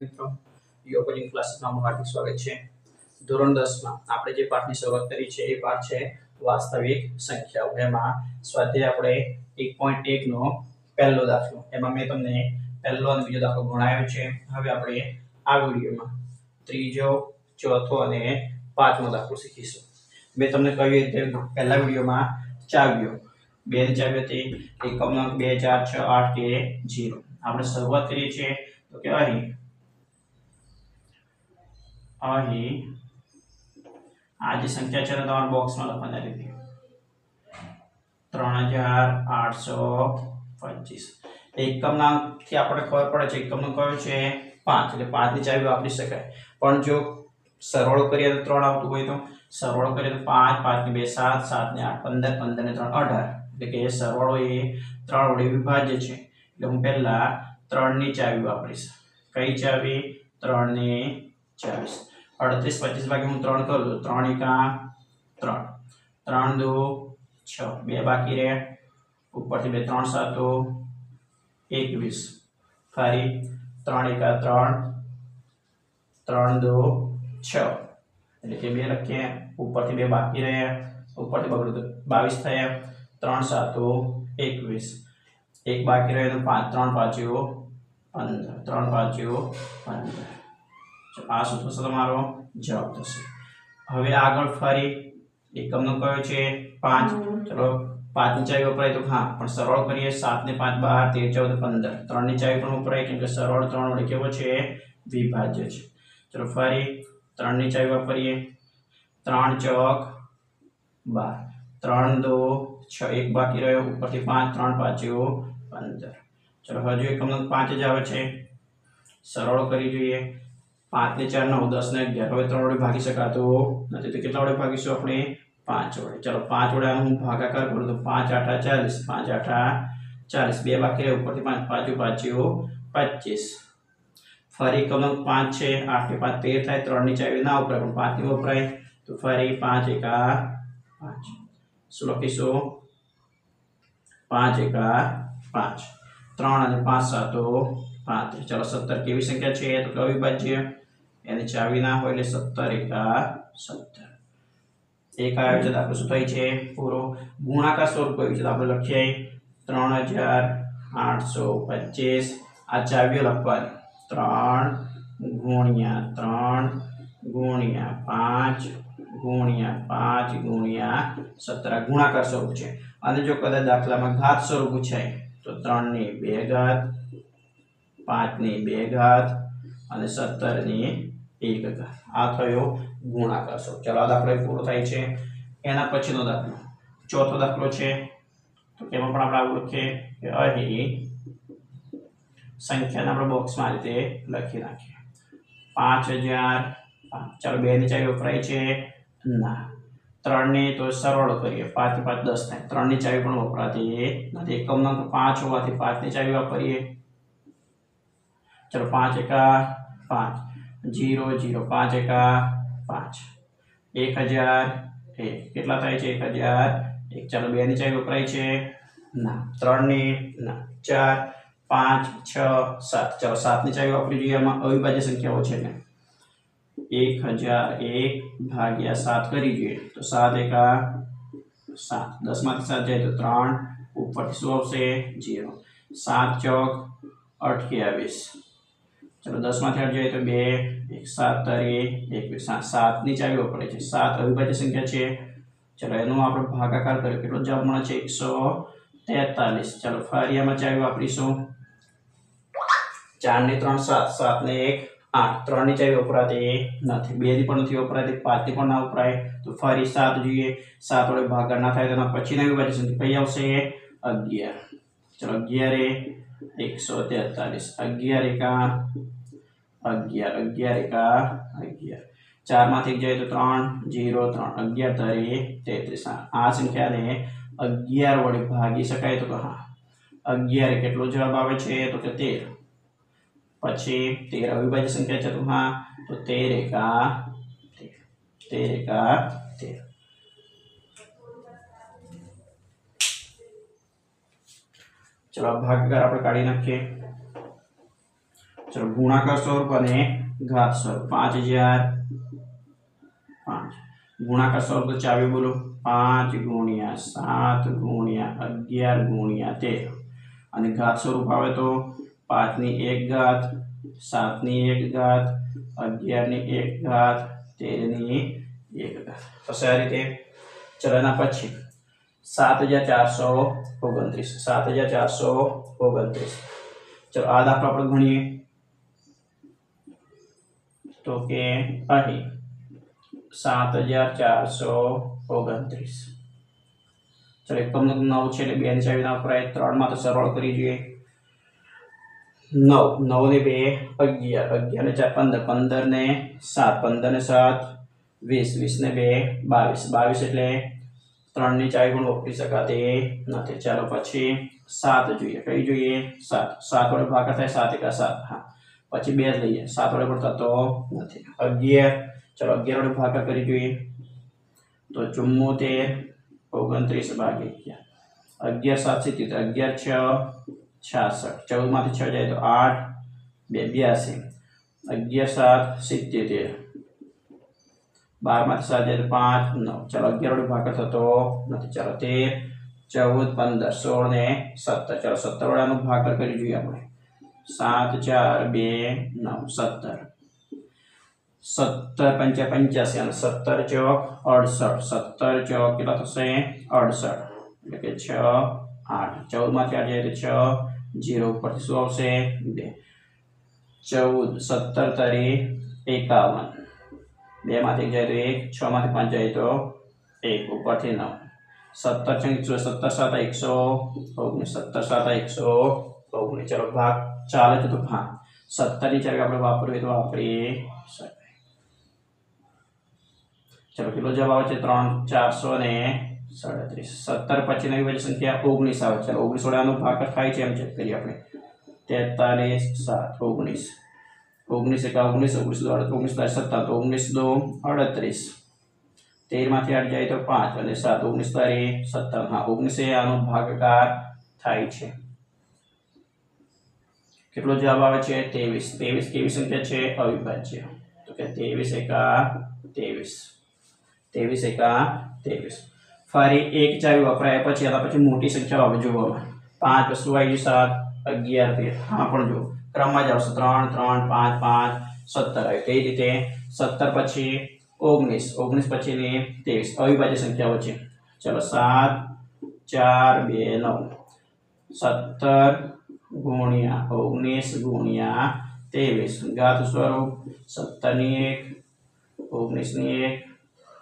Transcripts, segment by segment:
મિત્રો, યોગ કોચિંગ ક્લાસીસમાં હાર્દિક સ્વાગત છે. ધોરણ દસમાં આપણે જે પાઠની શરૂઆત કરી છે, એ પાઠ છે વાસ્તવિક સંખ્યાઓ. એમાં સ્વાધ્યાય આપણે એક પોઈન્ટ એકનો પહેલો દાખલો. એમાં મેં તમને પહેલો અને બીજો દાખલો ગણાયો છે. હવે આપણે આ વિડીયોમાં ત્રીજો, ચોથો અને પાંચમો દાખલો શીખીશું. મેં તમને કહ્યું રીતે પહેલા વિડીયોમાં ચાવ્યો બે ની ચાવી હતી એકમ નંગ બે ચાર છ, આઠ કે જીરો આપણે શરૂઆત કરીએ છીએ. તો કે અહીં અહીં આ જે સંખ્યા છે તમારા બોક્સમાં લખવાની રીતે ત્રણ હજાર આઠસો પચીસ એકમનાથી આપણે ખબર પડે છે એકમનો કયો છે પાંચ એટલે પાંચની ચાવી વાપરી શકાય પણ જો સરવાળો કરીએ તો ત્રણ આવતું હોય તો સરવાળો કરીએ તો પાંચ પાંચને બે સાત સાતને આઠ પંદર પંદર ને ત્રણ અઢાર એટલે કે સરવાળો એ ત્રણ વડે વિભાજ્ય છે એટલે હું પહેલાં ત્રણની ચાવી વાપરીશ કઈ ચાવી ત્રણની ચાવીસ અડત્રીસ પચીસ ભાગે હું ત્રણ કરું તો ત્રણ એકા ત્રણ ત્રણ દો છ બે બાકી રહે ઉપરથી બે ત્રણ સાતો એકવીસ ફરી ત્રણ એકા ત્રણ ત્રણ દો છ એટલે કે બે લખીએ ઉપરથી બે બાકી રહે ઉપરથી બગડ્યું તો બાવીસ થયા ત્રણ સાતો એકવીસ એક બાકી રહે તો પાંચ ત્રણ પાંચીઓ પંદર ત્રણ પાંચીઓ પંદર તો આ શું થશે તમારો જવાબ થશે. હવે આગળ ફરી એકમનો કયો છે? પાંચ. ચલો પાંચની ચાવી વપરાય તો હા પણ સરળ કરીએ. સાત ને પાંચ બાર તેર ચૌદ પંદર. ત્રણની ચાવી પણ વપરાય કેમ કે સરળ ત્રણ વડે કેવો છે? વિભાજ્ય છે. ચલો ફરી ત્રણની ચાવી વાપરીએ ત્રણ ચોક બાર. ત્રણ દો છ. એક બાકી રહ્યો. ઉપરથી પાંચ ત્રણ પાંચીઓ પંદર. ચલો હજુ એકમનો પાંચ જ આવે છે. સરળ કરી જોઈએ. પાંચ ને ચાર નવ, દસ ને અગિયાર. હવે ત્રણ વડે ભાગી શકાતું નથી તો કેટલા વડે ભાગીશું આપણે? પાંચ વડે. ચાલો, પાંચ વડે હું ભાગાકાર કરું તો પાંચ આઠા ચાલીસ. પાંચ આઠા ચાલીસ. બે બાકી ઉપરથી પાંચ, પાંચું પાંચીઓ પચીસ. ફરી કમક પાંચ છે, આઠ ને પાંચ, તેર થાય, ત્રણની ચાવી ના વપરાય, પણ પાંચની વપરાય તો ફરી પાંચ એકા પાંચ. શું લખીશું? પાંચ એકા પાંચ. ત્રણ અને પાંચ સાતો પાંત્રીસ, ચાલો સત્તર કેવી સંખ્યા છે? તો કયો વિભાજ્ય એની ચાવી ના હોય એટલે સત્તર એકા સત્તર. એક આયોજન છે શું થાય છે? પૂરો. ગુણાકાર સ્વરૂપ આવ્યું છે? આપણે લખીએ ત્રણ હજાર આઠસો પચીસ. આ ચાવીઓ લખવાની. ત્રણ ગુણ્યા ત્રણ ગુણ્યા પાંચ ગુણ્યા પાંચ ગુણ્યા સત્તર. ગુણાકાર સ્વરૂપ છે. અને જો કદાચ દાખલામાં ઘાત સ્વરૂપ પૂછાય, તો ત્રણની બે ઘાત પાંચની બે ઘાત અને સત્તરની એક ઘાત. આ થયો ગુણાકાર સ્વરૂપ. ચાલો આ દાખલો પૂરો થાય છે. એના પછીનો દાખલો. ચોથો દાખલો છે. તો તેમાં પણ આપણે આવું લખીએ કે અહીં સંખ્યાને આપણે બોક્સમાં આ રીતે લખી નાખીએ. પાંચ હજાર ચાલો બે ની ચાવી વપરાય છે. ના. ત્રણની તો સરળ કરીએ. પાંચ પાંચ દસ થાય. ત્રણની ચાવી પણ વપરાતી નથી. એકમ નંગ પાંચ હોવાથી પાંચની ચાવી વાપરીએ. ચલો પાંચ એકા પાંચ. જીરો જીરો, પાંચ એકા પાંચ. એક હજાર એક. કેટલા થાય છે? એક હજાર એક. ચાલો બે ની ચાવી વપરાય છે. ના. ત્રણની ના ચાર, પાંચ, છ, સાત. ચાલો સાતની ચાવી વાપરી જોઈએ. આમાં અવિભાજ્ય સંખ્યાઓ છે ને. એક હજાર એક ભાગ્યા સાત કરી જોઈએ. તો સાત એકા સાત. દસમાંથી સાત જાય તો ત્રણ. ઉપરથી શું આવશે? જીરો. સાત ચોક અઠ્યાવીસ. ચલો દસમાંથી આઠ જાય તો બે, એક સાત તરી, એક સાત સાતની ચાવી વપરાય છે. સાત અવિભાજ્ય સંખ્યા છે. ચલો એનો આપણે ભાગાકાર કર્યો. કેટલો જવાબ મળે છે? એકસો તેતાલીસ. ચાલો ફરી આમાં ચાવી વાપરીશું. ચાર ને ત્રણ, સાત. સાત ને એક, આઠ. ત્રણની ચાવી વપરાતી નથી. બે ની પણ નથી વપરાતી. પાંચની પણ ના વપરાય. તો ફરી સાત જોઈએ. સાત વડે ભાગાકાર ના થાય તો એના પછીના વિભાજ્ય સંખ્યા કઈ આવશે? અગિયાર. ચલો અગિયારે એકસો તેતાલીસ. અગિયાર, એકા અગિયાર અગિયાર એકા, અગિયાર. ચારમાંથી એક જાય તો ત્રણ, જીરો, ત્રણ. અગિયાર તરી તેત્રીસ. આ સંખ્યાને અગિયાર વડે ભાગી શકાય તો હા. અગિયાર કેટલો જવાબ આવે છે? તો કે તેર. પછી તેર અવિભાજ્ય સંખ્યા છે તો હા, તો તેર એકા તેર. એકા તેર. ચલો ભાગાકાર આપણે કાઢી નાખીએ. ચલો, ગુણાકાર સ્વરૂપ અને ઘાત સ્વરૂપ. પાંચ હજાર પાંચ. ગુણાકાર સ્વરૂપ તો ચાવી બોલો. પાંચ ગુણ્યા સાત ગુણ્યા અગિયાર ગુણ્યા તેર. અને ઘાત સ્વરૂપ આવે તો પાંચની એક ઘાત, સાતની એક ઘાત, અગિયારની એક ઘાત, તેરની એક ઘાત. થશે આ રીતે ચલો, એના પછી સાત હજાર ચારસો ઓગણત્રીસ. સાત હજાર ચારસો ઓગણત્રીસ. ચલો, આ દાખલો આપણે ગણીએ. તો કે અહીં સાત હજાર ચારસો ઓગણત્રીસ. ચલો એકમ નવ છે એટલે બે ચાવી ના વપરાય ત્રણમાં તો સરળ કરી જોઈએ. નવ નવ ને બે, અગિયાર. અગિયાર ને ચાર, પંદર. પંદર ને સાત. પંદર ને સાત, વીસ. વીસ ને બે, બાવીસ. બાવીસ એટલે ત્રણની ચાવી પણ વાપરી શકાતી નથી. ચાલો, પછી સાત જોઈએ. કઈ જોઈએ? સાત. સાત વડે ભાગ થાય સાત એકા સાત. હા. પછી બે લઈએ. સાત વડે પણ થતો નથી. અગિયાર. ચલો અગિયાર વડે ભાગા કરી જોઈએ. તો ચુમ્મોતેર, ઓગણત્રીસ ભાગે અગિયાર. અગિયાર સાત સિત્તેર અગિયાર, છ, છાસઠ. ચૌદમાંથી છ જાય તો આઠ, બે, બ્યાસી. અગિયાર, સાત, સિત્તેર. બારમાંથી સાત જાય તો પાંચ, નવ. ચલો અગિયાર વડે ભાગા થતો નથી. ચલો, તેર, ચૌદ, પંદર, સોળ ને સત્તર. ચલો સત્તર વડે આનો ભાગાકાર કરી જોઈએ આપણે. સાત ચાર બે નવ સત્તર સત્તર પંચા પંચ્યાસી અને સત્તર ચોક અડસઠ સત્તર ચોક કેટલા થશે અડસઠ એટલે કે છ આઠ ચૌદમાંથી આઠ જાય તો છ જીરો ઉપરથી શું આવશે બે ચૌદ સત્તર તરી એકાવન બેમાંથી એક જાય તો એક છમાંથી પાંચ જાય તો એક ઉપરથી નવ સત્તર છે એકસો સત્તર સાત એકસો ઓગણીસ સત્તર સાત એકસો ઓગણીસ ચાલો, ભાગ ચાલે તો ભાગ. સત્તરની ચાર આપણે વાપરીએ તો વાપરી ચલો, કેટલો જવાબ આવે છે? ત્રણ, ચારસો ને સાડત્રીસ. સત્તર પછી નવી બધી સંખ્યા ઓગણીસ આવે. છે ઓગણીસ આનો ભાગ થાય છે એમ ચેક કરીએ આપણે. તેતાલીસ, સાત, ઓગણીસ. ઓગણીસ એકા ઓગણીસ ઓગણીસ દો ઓગણીસ દસ સત્તા તો ઓગણીસ દો અડત્રીસ. તેરમાંથી આઠ જાય તો પાંચ. અને સાત, ઓગણીસ તારીખ સત્તર. હા, ઓગણીસે આનો ભાગાકાર થાય છે. કેટલો જવાબ આવે છે? ત્રેવીસ. ત્રેવીસ કેવી સંખ્યા છે? અવિભાજ્ય. તો કે ત્રેવીસ એકા ત્રેવીસ. ત્રેવીસ એકા ત્રેવીસ. ફરી એક ચાવી વપરાય પછી, એના પછી મોટી સંખ્યા આવે જોવામાં. પાંચ વસ્તુ આવી ગઈ સાત. અગિયાર તેર હા, પણ જો ક્રમમાં જ આવશે. ત્રણ ત્રણ, પાંચ પાંચ, સત્તર. આવી કઈ રીતે? સત્તર પછી ઓગણીસ. ઓગણીસ પછીની ત્રેવીસ. અવિભાજ્ય સંખ્યાઓ છે ચલો, સાત, ચાર, બે, નવ. સત્તર ગુણ્યા ઓગણીસ ગુણ્યા ત્રેવીસ. ઘાત સ્વરૂપ સત્તરની એક, ઓગણીસની એક,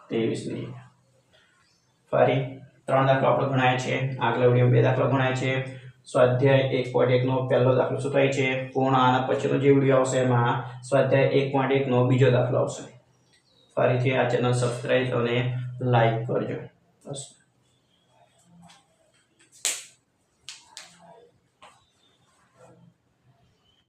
ત્રેવીસની એક. ફરી ત્રણ દાખલો આપણે ગણાય છે. આગલા વીડિયો બે દાખલા ગણાય છે. સ્વાધ્યાય એક પોઈન્ટ એકનો પહેલો દાખલો શું થાય છે? પૂર્ણ આના પછીનો જે વીડિયો આવશે એમાં સ્વાધ્યાય એક પોઈન્ટ એકનો બીજો દાખલો આવશે. ફરીથી આ ચેનલ સબસ્ક્રાઈબ અને લાઈક કરજો. બસ.